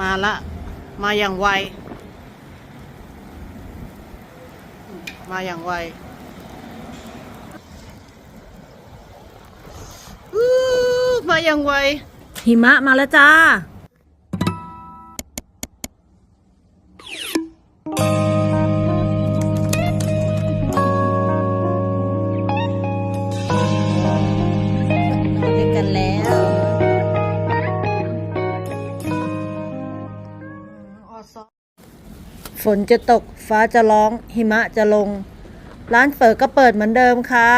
มาละ มาอย่างไว มาอย่างไวมาอย่างไวหิมะมาแล้วจ้า ฝนจะตก ฟ้าจะร้อง หิมะจะลง ร้านเฝอก็เปิดเหมือนเดิมค่ะ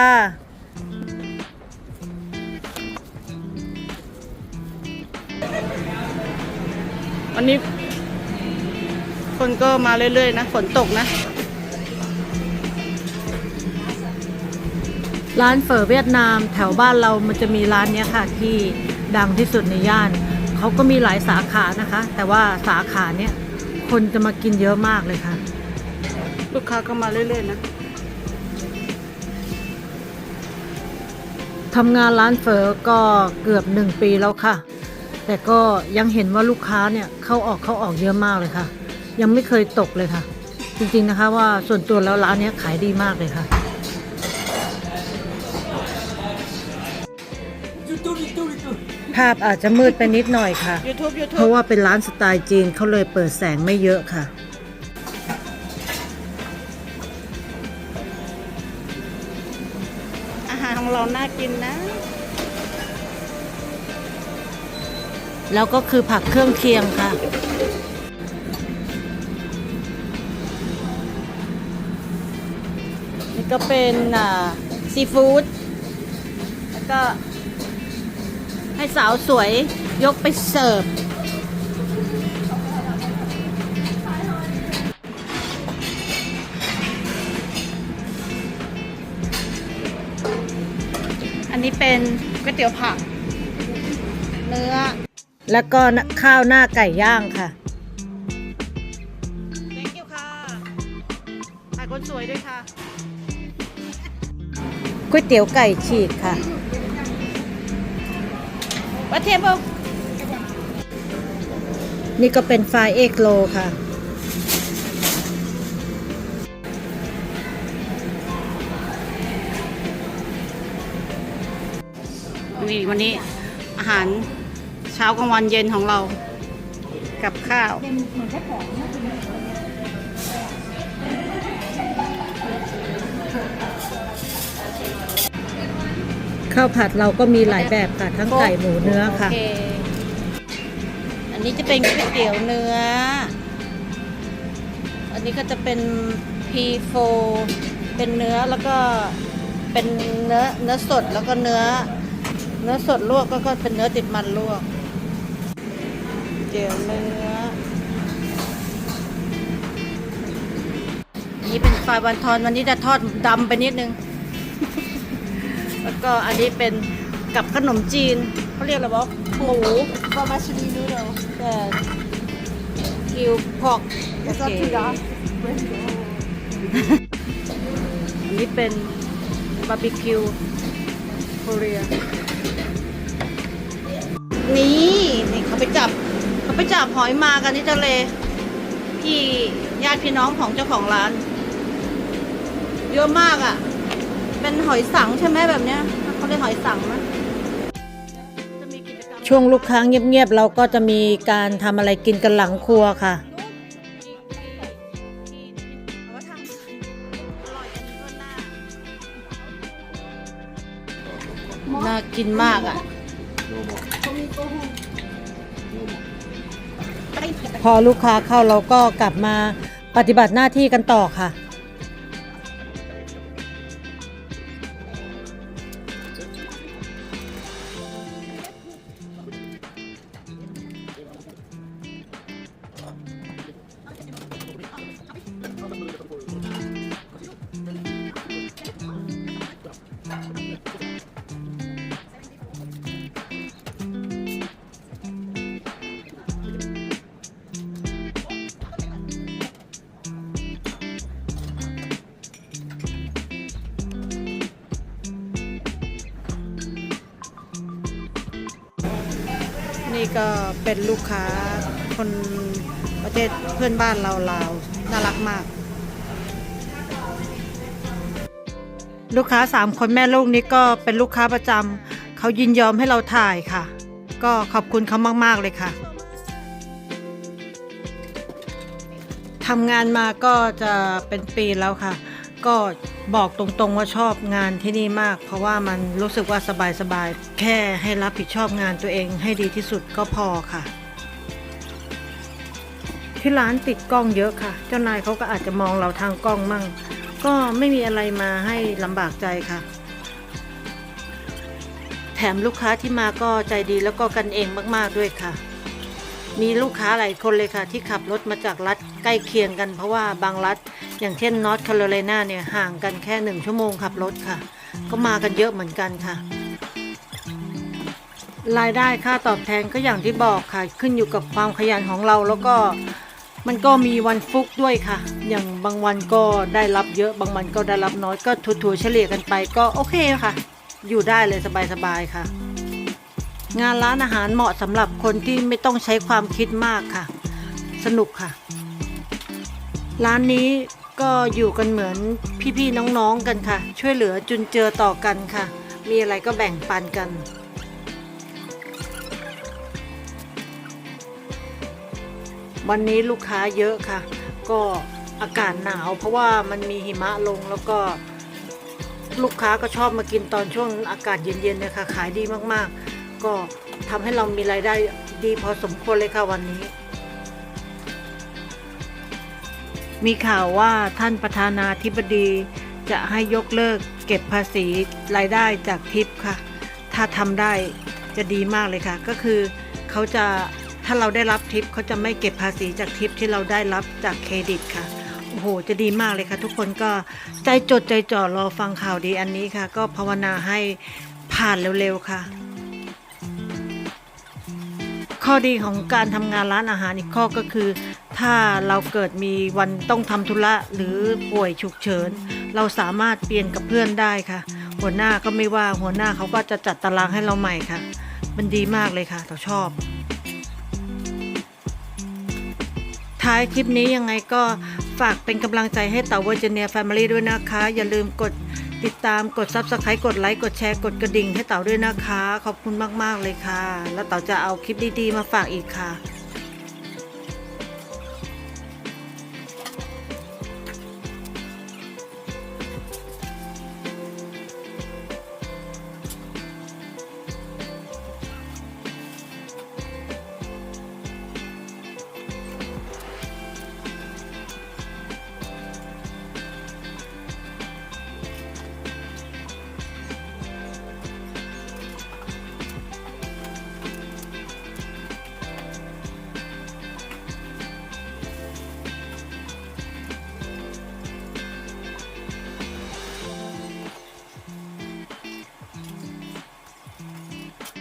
วันนี้ คนก็มาเรื่อยๆนะ ฝนตกนะ ร้านเฝอเวียดนามแถวบ้านเรามันจะมีร้านเนี้ยค่ะ ที่ดังที่สุดในย่าน เขาก็มีหลายสาขานะคะ แต่ว่าสาขาเนี้ย คนจะมากินเยอะมากเลยค่ะ ลูกค้าก็มาเรื่อยๆนะทำงานร้านเฝอก็เกือบหนึ่งปีแล้วค่ะ แต่ก็ยังเห็นว่าลูกค้าเนี่ยเข้าออกเข้าออกเยอะมากเลยค่ะ ยังไม่เคยตกเลยค่ะ จริงๆนะคะว่าส่วนตัวแล้วร้านเนี้ยขายดีมากเลยค่ะ ภาพอาจจะมืดไปนิดหน่อยค่ะ YouTube เพ YouTube ราะว่าเป็นร้านสไตล์จีนเขาเลยเปิดแสงไม่เยอะค่ะ อาหารของเราน่ากินนะ แล้วก็คือผักเครื่องเคียงค่ะ นี่ก็เป็นอ่าซีฟู้ดแล้วก็ ให้สาวสวยยกไปเสิร์ฟ อันนี้เป็นก๋วยเตี๋ยวผัก เนื้อ แล้วก็ข้าวหน้าไก่ย่างค่ะ thank you ค่ะถ่ายคนสวยด้วยค่ะก๋วยเตี๋ยวไก่ฉีกค่ะ What table นี่ก็เป็นไฟเอกโลค่ะ นี่วันนี้อาหารเช้ากลางวันเย็นของเรา กับข้าวข้าวผัดเราก็มีหลายแบบค่ะ ทั้งไก่หมูเนื้อค่ะโอเคอันนี้จะเป็นก๋วยเตี๋ยวเนื้อ อันนี้ก็จะเป็น P4 เป็นเนื้อแล้วก็เป็นเนื้อเนื้อสดแล้วก็เนื้อ เนื้อสดลวกก็ก็เป็นเนื้อติดมันลวกเตี๋ยวเนื้อนี่เป็นปลาบันทอนวันนี้จะทอดดำไปนิดนึง แล้วก็อันนี้เป็นกับขนมจีนเขาเรียกอะไรบอกหมู Vermicelli noodle. แต่คิวพอกโอ Is เค that too dark? อันนี้เป็นบาร์บีคิวโคเรีย นี่นี่เขาไปจับ เขาไปจับหอยมากันที่ทะเล พี่ญาติพี่น้องของเจ้าของร้าน เยอะมากอะ่ะ เป็นหอยสังใช่ไหมแบบเนี้ยเขาเรียกหอยสังนะจะมีกิจกรรมช่วงลูกค้าเงียบๆเราก็จะมีการทำอะไรกินกันหลังครัวค่ะ น่ากินมากอะ พอลูกค้าเข้าเราก็กลับมาปฏิบัติหน้าที่กันต่อค่ะ ก็เป็นลูกค้าคนประเทศเพื่อนบ้านเราลาวน่ารักมาก ลูกค้าสามคนแม่ลูกนี้ก็เป็นลูกค้าประจำเขายินยอมให้เราถ่ายค่ะ ก็ขอบคุณเขามากๆเลยค่ะทำงานมาก็จะเป็นปีแล้วค่ะ ก็ บอกตรงๆว่าชอบงานที่นี่มาก เพราะว่ามันรู้สึกว่าสบายๆ แค่ให้รับผิดชอบงานตัวเองให้ดีที่สุดก็พอค่ะ ที่ร้านติดกล้องเยอะค่ะ เจ้านายเขาก็อาจจะมองเราทางกล้องมั่ง ก็ไม่มีอะไรมาให้ลำบากใจค่ะ แถมลูกค้าที่มาก็ใจดีแล้วก็กันเองมากๆด้วยค่ะ มีลูกค้าหลายคนเลยค่ะ ที่ขับรถมาจากรัฐใกล้เคียงกันเพราะว่าบางรัฐ อย่างเช่นนอร์ทแคโรไลนาเนี่ยห่างกันแค่หนึ่งชั่วโมงขับรถค่ะ ก็มากันเยอะเหมือนกันค่ะ รายได้ค่าตอบแทนก็อย่างที่บอกค่ะ ขึ้นอยู่กับความขยันของเราแล้วก็มันก็มีวันฟุกด้วยค่ะ อย่างบางวันก็ได้รับเยอะบางวันก็ได้รับน้อยก็ถัวๆเฉลี่ยกันไปก็โอเคค่ะ อยู่ได้เลยสบายๆค่ะ งานร้านอาหารเหมาะสำหรับคนที่ไม่ต้องใช้ความคิดมากค่ะ สนุกค่ะ ร้านนี้ก็อยู่กันเหมือนพี่ๆน้องๆกันค่ะ ช่วยเหลือจุนเจือต่อกันค่ะ มีอะไรก็แบ่งปันกัน วันนี้ลูกค้าเยอะค่ะ ก็อากาศหนาว เพราะว่ามันมีหิมะลงแล้วก็ลูกค้าก็ชอบมากินตอนช่วงอากาศเย็นๆเนี่ยค่ะ ขายดีมากๆ ก็ทำให้เรามีรายได้ดีพอสมควรเลยค่ะวันนี้ มีข่าวว่าท่านประธานาธิบดีจะให้ยกเลิกเก็บภาษีรายได้จากทิปค่ะ ถ้าทำได้จะดีมากเลยค่ะ ก็คือเขาจะถ้าเราได้รับทิปเขาจะไม่เก็บภาษีจากทิปที่เราได้รับจากเครดิตค่ะโอ้โห จะดีมากเลยค่ะ ทุกคนก็ใจจดใจจ่อรอฟังข่าวดีอันนี้ค่ะ ก็ภาวนาให้ผ่านเร็วๆค่ะ ข้อดีของการทำงานร้านอาหารอีกข้อก็คือ ถ้าเราเกิดมีวันต้องทำธุระหรือป่วยฉุกเฉิน เราสามารถเปลี่ยนกับเพื่อนได้ค่ะ หัวหน้าก็ไม่ว่าหัวหน้าเขาก็จะจัดตารางให้เราใหม่ค่ะ มันดีมากเลยค่ะเราชอบ ท้ายคลิปนี้ยังไงก็ฝากเป็นกำลังใจให้เต่าเวอร์จิเนียแฟมิลี่ด้วยนะคะ อย่าลืมกด ติดตามกด Subscribe กดไลค์กดแชร์กดกระดิ่งให้เต่าด้วยนะคะ ขอบคุณมากๆเลยค่ะ แล้วเต่าจะเอาคลิปดีๆมาฝากอีกค่ะ